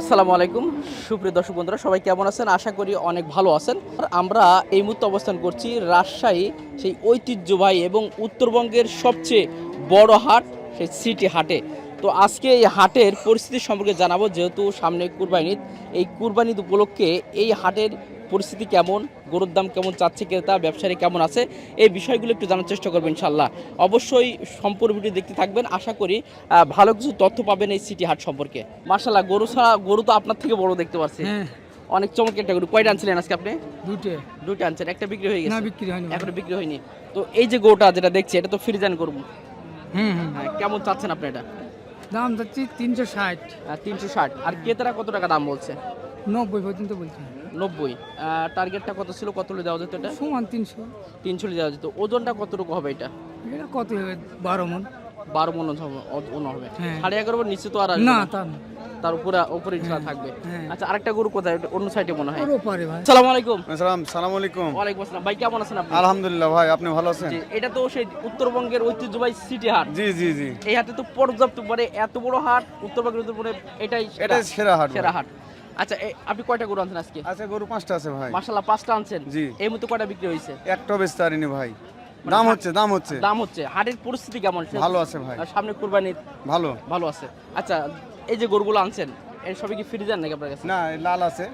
আসসালামু আলাইকুম। সুপ্রিয় দর্শক বন্ধুরা, সবাই কেমন আছেন? আশা করি অনেক ভালো আছেন। আমরা এই মুহূর্তে অবস্থান করছি রাজশাহী, সেই ঐতিহ্যবাহী এবং উত্তরবঙ্গের সবচেয়ে বড় হাট, সেই সিটি হাটে। তো আজকে এই হাটের পরিস্থিতি সম্পর্কে জানাব, যেহেতু সামনে কুরবানি এই কুরবানি উপলক্ষে এই হাটের পরিস্থিতি কেমন গরুর দাম কেমন চাচ্ছে ক্রেতা ব্যবসায়ী কেমন আছে এই বিষয়গুলো একটু জানার চেষ্টা করবেন ইনশাল্লাহ অবশ্যই সম্পূর্ণ ভিডিও দেখতে থাকবেন আশা করি ভালো কিছু তথ্য পাবেন এই সিটি হাট সম্পর্কে। মার্শাল্লাহ গরু ছাড়া গরু তো আপনার থেকে বড় দেখতে পাচ্ছি। হ্যাঁ। অনেক চমৎকার একটা গরু। কয়টা আনছিলেন আজকে আপনি? দুটে দুটো আনছেন একটা বিক্রি হয়ে না গেছে বিক্রি হয়নি। এখনও বিক্রি হয়নি। তো এই যে গরুটা যেটা দেখছি এটা তো ফ্রিজান করব হুম হুম কেমন চাচ্ছেন আপনি এটা? দাম যাচ্ছি তিনশো ষাট। তিনশো ষাট। আর ক্রেতারা কত টাকা দাম বলছে? নব্বই পর্যন্ত বলছি। নব্বই। টার্গেটটা কত ছিল? কত হলে দেওয়া যেত এটা? সমান তিনশো। তিনশো দেওয়া যেত। ওজনটা কতটুকু হবে এটা? এটা কত হবে? বারো মন। বারো মন হবে ওজন হবে। হ্যাঁ। সাড়ে এগারো মণ নিচে তো আর না। তার উপরে উপরে ইনশাল্লাহ থাকবে। হ্যাঁ। আচ্ছা আরেকটা গরু কোথায়? অন্য সাইডে মনে হয়। ওপারে ভাই। আসসালামু আলাইকুম। সালাম সালাম আলাইকুম। ওয়ালাইকুম আসসালাম। ভাই কেমন আছেন আপনি? আলহামদুলিল্লাহ ভাই আপনি ভালো আছেন? জি, এটা তো সেই উত্তরবঙ্গের ঐতিহ্যবাহী সিটি হাট। জি জি জি। এই হাটে তো পর্যাপ্ত মানে এত বড় হাট উত্তরবঙ্গের উপরে এটাই এটাই সেরা হাট সেরা হাট। আচ্ছা আপনি কয়টা গরু আনছেন আজকে? আছে গরু পাঁচটা আছে ভাই। মার্শাল্লাহ পাঁচটা আনছেন? জি। এই মুহূর্তে কয়টা বিক্রি হয়েছে? একটা ভাই। দাম হচ্ছে দাম হচ্ছে। দাম হচ্ছে। হাটের পরিস্থিতি কেমন? ভালো আছে ভাই। সামনে কুরবানি ভালো। ভালো আছে। আচ্ছা এই যে গরুগুলো আনছেন এর সবই কি ফ্রিজান নাকি আপনার কাছে? না লাল আছে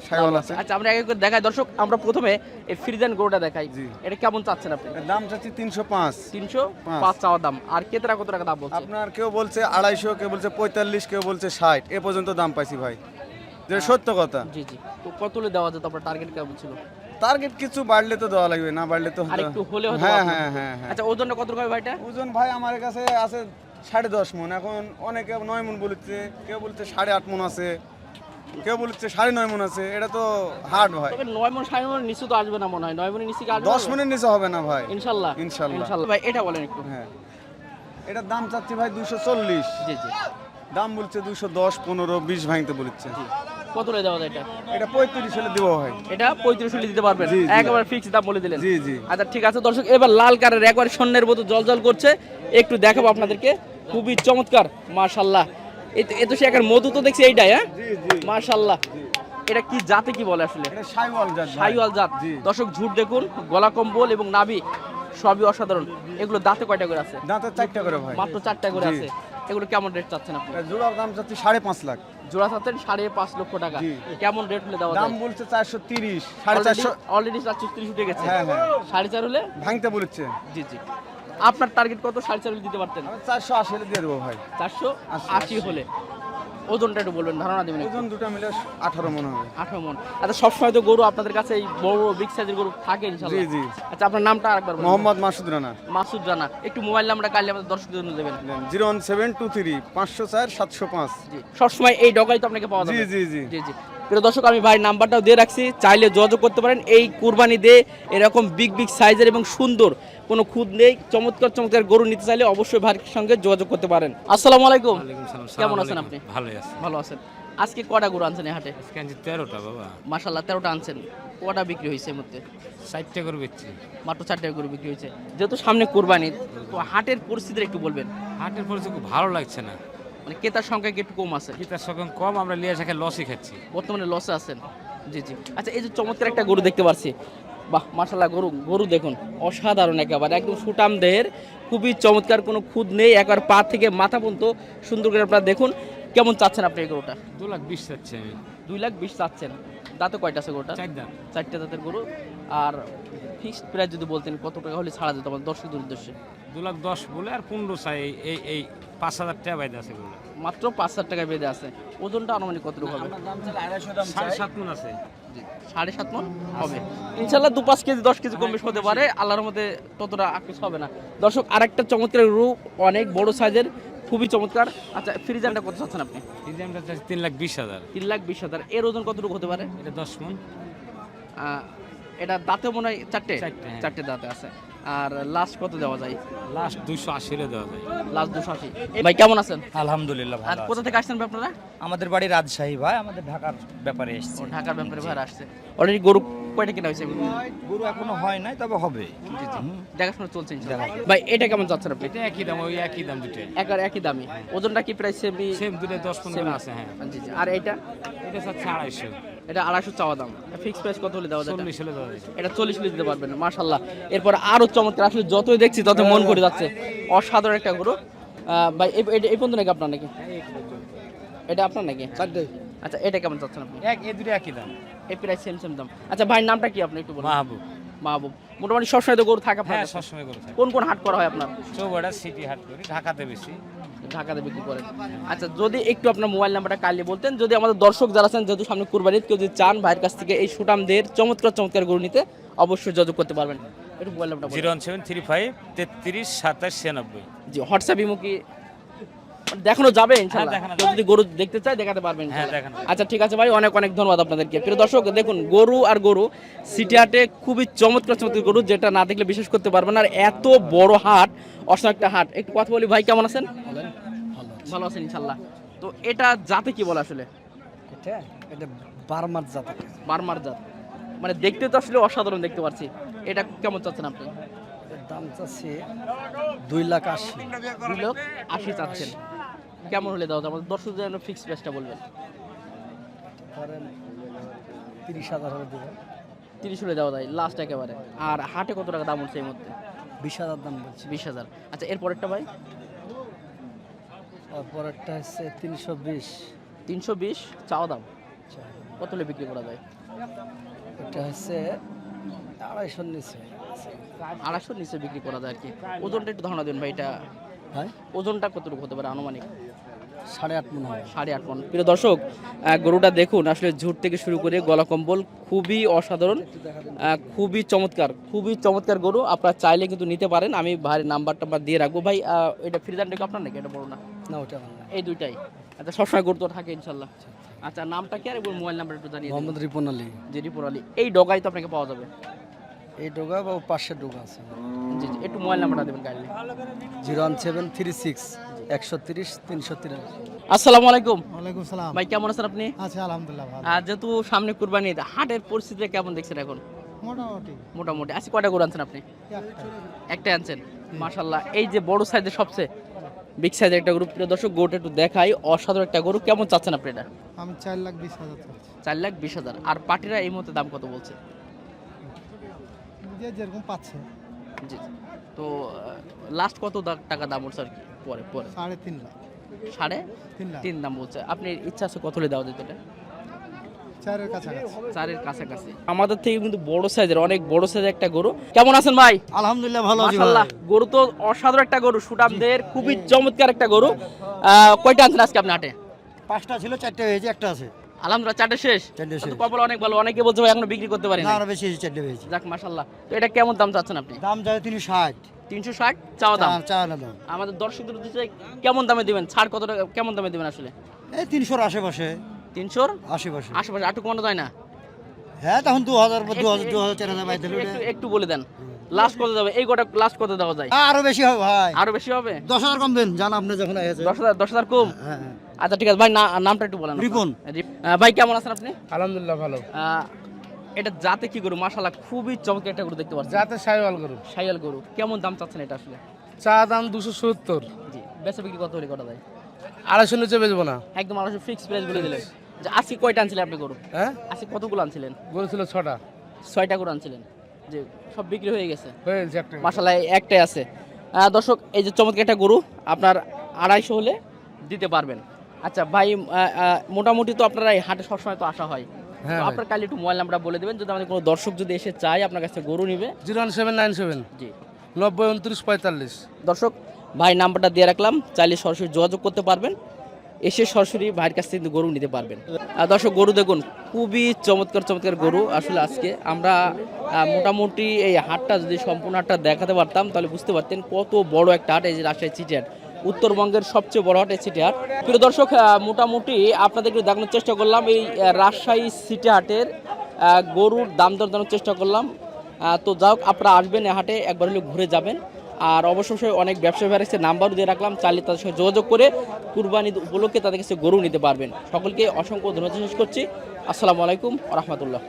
আছে। আচ্ছা আমরা এক দেখাই। দর্শক আমরা প্রথমে এই ফ্রিজান গরুটা দেখাই। এটা কেমন চাচ্ছেন আপনি? দাম চাচ্ছি তিনশো পাঁচ। তিনশো পাঁচ। পাঁচ চাওয়া দাম। আর কেতরা কত টাকা দাম বলছে? আপনার কেউ বলছে আড়াইশো কেউ বলছে পঁয়তাল্লিশ কেউ বলছে ষাট। এ পর্যন্ত দাম পাইছি ভাই। যে সত্য কথা। জি জি। তো কত হলে দেওয়া যেত? আপনার টার্গেট কেমন ছিল? টার্গেট কিছু বাড়লে তো দেওয়া লাগবে না বাড়লে তো হলে হয়তো হ্যাঁ হ্যাঁ হ্যাঁ হ্যাঁ। আচ্ছা ওজনটা কত হবে ভাইটা? ওজন ভাই আমার কাছে আছে সাড়ে দশ মন। এখন অনেকে নয় মন বলছে কেউ বলছে সাড়ে আট মন আছে কেউ বলছে সাড়ে নয় মন আছে এটা তো হার্ড ভাই। তবে নয় মন সাড়ে মন নিচে তো আসবে না মনে হয়। নয় মনের নিচে আসবে? দশ মনের নিচে হবে না ভাই। ইনশাল্লাহ। ইনশাল্লাহ। ইনশাল্লাহ। ভাই এটা বলেন একটু। হ্যাঁ। এটার দাম চাচ্ছি ভাই দুশো চল্লিশ। জি জি। দাম বলছে দুশো দশ পনেরো বিশ ভাঙতে বলছে। কত হলে দেওয়া যায় এটা? এটা পঁয়ত্রিশ হলে দিব ভাই এটা পঁয়ত্রিশ হলে দিতে পারবেন। একবার ফিক্স দাম বলে দিলেন। জি জি। আচ্ছা ঠিক আছে দর্শক এবার লাল কারের একবার স্বর্ণের মতো করছে। একটু দেখাবো আপনাদেরকে। খুবই চমৎকার মাশাল্লাহ এই তো- এ তো সে একটা মধু তো দেখছি এইটাই হ্যাঁ? জি জি। মাশাল্লাহ এটা কি জাতে কি বলে আসলে? এটা সাইওয়াল জাত দর্শক ঝুট দেখুন গলা কম্বল এবং নাভি সবই অসাধারণ। এগুলো দাঁতে কয়টা করে আছে? দাঁতের চারটা করে ভাই। মাত্র চারটা করে আছে। এগুলো কেমন রেট চাচ্ছেন আপনি? জোড়ার দাম চাচ্ছি সাড়ে পাঁচ লাখ। জোড়া চাচ্ছেন সাড়ে পাঁচ লক্ষ টাকা। কেমন রেট হলে দেওয়া দাম বলছে চারশো তিরিশ সাড়ে চারশো অলরেডি চারশো তিরিশ উঠে গেছে। হ্যাঁ হ্যাঁ। সাড়ে চার হলে? ভাঙতে বলেছে। জি জি। আপনার টার্গেট কত? সাড়ে চার হলে দিতে পারতেন? চারশো আশি হলে দিয়ে দেবো ভাই। চারশো আশি। হলে। ওজনটা একটু বলবেন ধারণা দেবেন ওজন দুটো মিলে আঠারো মনে হবে। আঠারো মন। আচ্ছা সবসময় তো গরু আপনাদের কাছে এই বড় বড় বিগ সাইজের গরু থাকে জি, জি। আচ্ছা আপনার নামটা আরেকবার মোহাম্মদ মাসুদ রানা। মাসুদ জানা একটু মোবাইল নাম্বারটা কালে আমাদের দর্শকদের জন্য দেবেন। Zero one seven two three পাঁচশো চার সাতশো পাঁচ। জি সবসময় এই ডগাই তো আপনাকে পাওয়া যাবে। জি জি। জি জি। প্রিয় দর্শক আমি ভাই নাম্বারটাও দিয়ে রাখছি। চাইলে যোগাযোগ করতে পারেন। এই কুরবানি দিয়ে এরকম বিগ বিগ সাইজের এবং সুন্দর কোনো খুদ নেই চমৎকার চমৎকার গরু নিতে চাইলে অবশ্যই ভাইয়ের সঙ্গে যোগাযোগ করতে পারেন। আসসালামু আলাইকুম। কেমন আছেন আপনি? ভালো আছে। ভালো আছেন। আজকে কটা গরু আনছেন এই হাটে? আজকে আনছি তেরোটা বাবা। মাসাল্লাহ তেরোটা আনছেন। কটা বিক্রি হয়েছে এর মধ্যে ষাটটা করে বেচছি। মাত্র চারটে গরু বিক্রি হয়েছে। যেহেতু সামনে কোরবানি তো হাটের পরিস্থিতি একটু বলবেন। হাটের পরিস্থিতি খুব ভালো লাগছে না। মানে ক্রেতার সংখ্যা কি একটু কম আছে? কি সংখ্যা কম আমরা লিয়ে শাখে লসই খাচ্ছি। বর্তমানে লসে আছেন? জি জি। আচ্ছা এই যে চমৎকার একটা গরু দেখতে পাচ্ছি বাহ মাশাল্লাহ গরু গরু দেখুন অসাধারণ একেবারে একদম সুটাম দেহের খুবই চমৎকার কোনো খুদ নেই একবার পা থেকে মাথা পর্যন্ত সুন্দর করে আপনারা দেখুন কেমন চাচ্ছেন আপনি এই গরুটা? দু লাখ বিশ চাচ্ছি আমি দুই লাখ বিশ চাচ্ছেন। দাঁতে কয়টা আছে গরুটা? চারটে দাঁতের গরু। আর ফিক্সড প্রাইস যদি বলতেন কত টাকা হলে ছাড়া যেত আমাদের দর্শকদের উদ্দেশ্যে? দু লাখ দশ বলে আর পনেরো চাই এই- এই এই পাঁচ হাজার টাকা বাইরে আছে এগুলো। মাত্র পাঁচ হাজার টাকা বেঁধে আছে। ওজনটা আনুমানিক কতটুকু হবে? সাড়ে সাত মন আছে। সাড়ে সাত মন হবে। ইনশাল্লাহ দু পাঁচ কেজি দশ কেজি কম বেশি হতে পারে। আল্লাহর মধ্যে ততটা কিছু হবে না। দর্শক আরেকটা চমৎকার রূপ অনেক বড় সাইজের খুবই চমৎকার। আচ্ছা ফ্রিজানটা কত চাচ্ছেন আপনি? চাচ্ছি তিন লাখ বিশ হাজার। তিন লাখ বিশ হাজার। এর ওজন কতটুকু হতে পারে? এটা দশ মন। এটা দাঁতে মনে হয় চারটে? চারটে, হ্যাঁ। দাঁতে আছে। আর লাস্ট কত দেওয়া যায়? লাস্ট দুশো আশি হলে দেওয়া যায়। লাস্ট দুশো আশি। ভাই কেমন আছেন? আলহামদুলিল্লাহ আর কোথা থেকে আসছেন ভাই আপনারা? আমাদের বাড়ি রাজশাহী ভাই আমাদের ঢাকার ব্যাপারে এসেছি। ও, ঢাকার ব্যাপারে ভাড়া আসছে। অলরেডি গরু কয়টা কেনা হয়েছে? গরু এখনও হয় নাই তবে হবে। দেখাশোনা চলছে ইনশাআল্লাহ। ভাই এটা কেমন চাচ্ছেন আপনি? এটা একই দাম ওই একই দাম দুটোই। একার একই দামি ওজনটা কি প্রায় সেমি সেম দুটো দশ পনেরো আছে হ্যাঁ। জি জি। আর এটা এটা চাচ্ছে আড়াইশো। এটা আড়াইশো চাওয়া দাম। ফিক্স প্রাইস কত হলে দেওয়া যায় এটা? চল্লিশ হলে দিতে পারবেন মাশাল্লাহ এরপর আরও চমৎকার আসলে যতই দেখছি তত মন করে যাচ্ছে। অসাধারণ একটা গরু। ভাই এই- পর্যন্ত নাকি আপনার নাকি? এটা আপনার নাকি? আচ্ছা এটা কেমন চাচ্ছেন আপনি? এক এই দুটো একই দাম। এই প্রাইস সেম সেম দাম। আচ্ছা ভাই নামটা কি আপনি একটু বলুন? মাহবুব। মাহবুব। মোটামুটি সবসময় তো গরু থাকে হ্যাঁ সবসময় থাকে। কোন কোন হাট করা হয় আপনার? চৌবাড়া সিটি হাট করি ঢাকাতে বেশি। ঢাকাতে বিক্রি করেন। আচ্ছা যদি একটু আপনার মোবাইল নাম্বারটা কালিয়ে বলতেন যদি আমাদের দর্শক যারা আছেন যেহেতু সামনে কুরবানির কেউ যদি চান ভাইয়ের কাছ থেকে এই সুটামদের চমৎকার চমৎকার গরু নিতে অবশ্যই যোগাযোগ করতে পারবেন। একটু মোবাইল নাম্বারটা। Zero one seven three five তেত্রিশ সাতাশ ছিয়ানব্বই। জি হোয়াটসঅ্যাপ ইমুকি দেখানো যাবে ইনশাআল্লাহ। কেউ যদি গরু দেখতে চায় দেখাতে পারবেন হ্যাঁ, ইনশাআল্লাহ। আচ্ছা ঠিক আছে ভাই অনেক অনেক ধন্যবাদ আপনাদেরকে। প্রিয় দর্শক দেখুন গরু আর গরু সিটি হাটে খুবই চমৎকার চমৎকার গরু যেটা না দেখলে বিশ্বাস করতে পারবেন আর এত বড় হাট অসম একটা হাট। একটু কথা বলি ভাই কেমন আছেন? ভালো। আছেন ইনশাল্লাহ তো এটা জাতে কি বলে আসলে? এটা এটা বারমার জাত। বার্মার জাত। মানে দেখতে তো আসলে অসাধারণ দেখতে পাচ্ছি। এটা কেমন চাচ্ছেন আপনি? দাম চাচ্ছি দুই লাখ আশি। দুই লোক আশি চাচ্ছেন। কেমন হলে দাও? আমাদের দর্শকদের জন্য ফিক্স প্রাইসটা বলবেন। ধরেন তিরিশ হাজার হলে দেবে। তিরিশ হলে দেওয়া যায় লাস্ট একেবারে। আর হাটে কত টাকা দাম উঠছে এই মধ্যে বিশ হাজার দাম বলছি। বিশ হাজার। আচ্ছা এরপরেরটা ভাই? তারপর একটা হচ্ছে তিনশো বিশ। তিনশো বিশ চাওয়া দাম? কত হলে বিক্রি করা যায়? এটা হচ্ছে আড়াইশোর নিচে। আড়াইশোর নিচে বিক্রি করা যায় আর কি। ওজনটা একটু ধারণা দেন ভাই এটা ওজনটা কতটুকু হতে পারে আনুমানিক? সাড়ে আট মনে হয়। সাড়ে আট মন। প্রিয় দর্শক গরুটা দেখুন আসলে ঝুট থেকে শুরু করে গলা কম্বল খুবই অসাধারণ খুবই চমৎকার খুবই চমৎকার গরু। আপনারা চাইলে কিন্তু নিতে পারেন। আমি ভাইয়ের নাম্বার টাম্বার দিয়ে রাখব। ভাই এটা ফ্রিজানটা কি আপনার নাকি? এটা বড় না? না ওটা এই দুইটাই। আচ্ছা সবসময় গরু তো থাকে ইনশাল্লাহ। আচ্ছা নামটা কি আর এবং মোবাইল নাম্বার একটু জানিয়ে মোহাম্মদ রিপন আলী। জি রিপোর আলী। এই ডগাই তো আপনাকে পাওয়া যাবে। এই ডোগা বা পাশের ডোগা আছে। জি জি একটু মোবাইল নাম্বারটা দেবেন kindly zero one seven three six. একশো তিরিশ তিনশো তিরিশ। আসসালামু আলাইকুম। ওয়ালাইকুম সালাম। ভাই কেমন আছেন আপনি? আছি আলহামদুলিল্লাহ ভালো। আর যেহেতু সামনে কুরবানি ঈদ, হাটের পরিস্থিতি কেমন দেখছেন এখন? মোটামুটি। মোটামুটি। আজকে কয়টা গরু আনছেন আপনি? একটা। একটা আনছেন। মাশাল্লাহ এই যে বড় সাইজের সবচেয়ে বিগ সাইজের একটা গরু প্রিয় দর্শক গরুটা একটু দেখাই। অসাধারণ একটা গরু। কেমন চাচ্ছেন আপনি এটা? আমি চার লাখ বিশ হাজার চার লাখ বিশ হাজার। আর পাটিরা এই মুহূর্তে দাম কত বলছে? যেরকম পাচ্ছে। জি। তো লাস্ট কত টাকা দাম উঠছে আর কি? পরে পরে। সাড়ে তিন লাখ। সাড়ে তিন লাখ। তিন দাম বলছে। আপনি ইচ্ছা আছে কত হলে দেওয়া যেত এটা চারের কাছাকাছি। চারের কাছাকাছি। আমাদের থেকে কিন্তু বড় সাইজের অনেক বড় সাইজের একটা গরু। কেমন আছেন ভাই? আলহামদুলিল্লাহ ভালো মাশাআল্লাহ। গরু তো অসাধারণ একটা গরু সুটামদের খুবই চমৎকার একটা গরু। কয়টা আনছেন আজকে আপনি হাটে? পাঁচটা ছিল চারটে হয়েছে একটা আছে। আলহামদুলিল্লাহ চারটে শেষ। চারটে তো শেষ। কপাল অনেক ভালো অনেকে বলছে ভাই এখনও বিক্রি করতে পারি না বেশি চারটে হয়েছে। যাক মাশাল্লাহ তো এটা কেমন দাম চাচ্ছেন আপনি? দাম যায় তিনি ষাট। তিনশো ষাট চাওয়া দাম? চার দাম। আমাদের দর্শকদের উদ্দেশ্যে কেমন দামে দিবেন? ছাড় কত টাকা কেমন দামে দিবেন আসলে? এই তিনশোর আশেপাশে। তিনশোর? আশেপাশে। আশেপাশে আটু কমানো যায় না? হ্যাঁ তখন দু হাজার দু হাজার দু হাজার চার হাজার বাইর দিলে একটু- একটু বলে দেন। লাস্ট কত যাবে? এই গোটা লাস্ট কত দেওয়া যায়? আরও বেশি হবে ভাই। আরও বেশি হবে? দশ হাজার কম দেন জান আপনি যখন এসেছে দশ হাজার দশ হাজার কম? হ্যাঁ হ্যাঁ। আচ্ছা ঠিক আছে ভাই নামটা একটু বলেন রিপন। ভাই কেমন আছেন আপনি? আলহামদুলিল্লাহ ভালো। এটা জাতে কি গরু? মাশাল্লাহ খুবই চমৎকার একটা গরু দেখতে পাচ্ছি। সাইওয়াল গরু। গরু। কেমন দাম চাচ্ছেন এটা আসলে? চা দাম দুশো সত্তর। জি। বেচা বিক্রি কত হলে করা যায়? আড়াইশো নিচে বেচবো না। একদম আরও ফিক্স প্রাইস বলে দিলেন। যে আজকে কয়টা আনছিলেন আপনি গরু? হ্যাঁ? আজকে কতগুলো আনছিলেন? গরু ছিল ছটা। ছয়টা গরু আনছিলেন। যে সব বিক্রি হয়ে গেছে। একটা। মাসাল্লাহ একটাই আছে। দর্শক এই যে চমৎকার একটা গরু আপনার আড়াইশো হলে দিতে পারবেন। আচ্ছা ভাই মোটামুটি তো আপনারা এই হাটে সবসময় তো আসা হয়। হ্যাঁ। আপনার কালে একটু মোবাইল নাম্বারটা বলে দেবেন যদি আমাদের কোনো দর্শক যদি এসে চায় আপনার কাছে গরু নিবে। Zero one seven nine seven. জি। নব্বই উনত্রিশ পঁয়তাল্লিশ। দর্শক ভাই নাম্বারটা দিয়ে রাখলাম। চাইলে সরাসরি যোগাযোগ করতে পারবেন। এসে সরাসরি ভাইয়ের কাছ থেকে গরু নিতে পারবেন। দর্শক, গরু দেখুন, খুবই চমৎকার চমৎকার গরু আসলে আজকে। আমরা মোটামুটি এই হাটটা যদি সম্পূর্ণ হাটটা দেখাতে পারতাম, তাহলে বুঝতে পারতেন কত বড় একটা হাট এই যে রাজশাহী সিটি হাট। উত্তরবঙ্গের সবচেয়ে বড় হাট এই সিটি হাট। প্রিয় দর্শক মোটামুটি আপনাদেরকে দেখানোর চেষ্টা করলাম, এই রাজশাহী সিটি হাটের গরুর দাম দর জানার চেষ্টা করলাম। তো যাই হোক, আপনারা আসবেন হাটে, একবার হলে ঘুরে যাবেন। আর অবশ্যই অনেক ব্যবসায়ী ভাইয়ের নাম্বারও দিয়ে রাখলাম, চাইলে তাদের সঙ্গে যোগাযোগ করে কুরবানি উপলক্ষে তাদের কাছে গরু নিতে পারবেন। সকলকে অসংখ্য ধন্যবাদ শেষ করছি। আসসালামু আলাইকুম রহমতুল্লাহ।